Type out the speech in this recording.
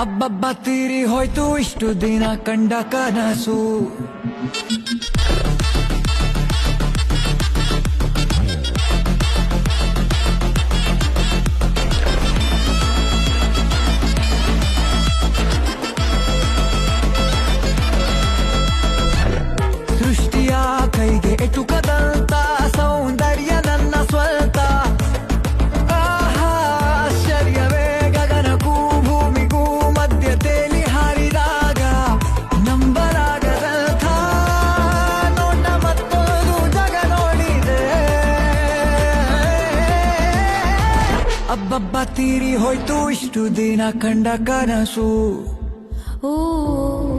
ಅಬ್ಬಬ್ಬ ತೀರಿ ಹೋಯ್ತು ಇಷ್ಟು ದಿನ ಕಂಡ ಕನಸು. ಅಬ್ಬಬ್ಬ ತೀರಿ ಹೋಯ್ತು ಇಷ್ಟು ದಿನ ಕಂಡ ಕನಸು. ಓ.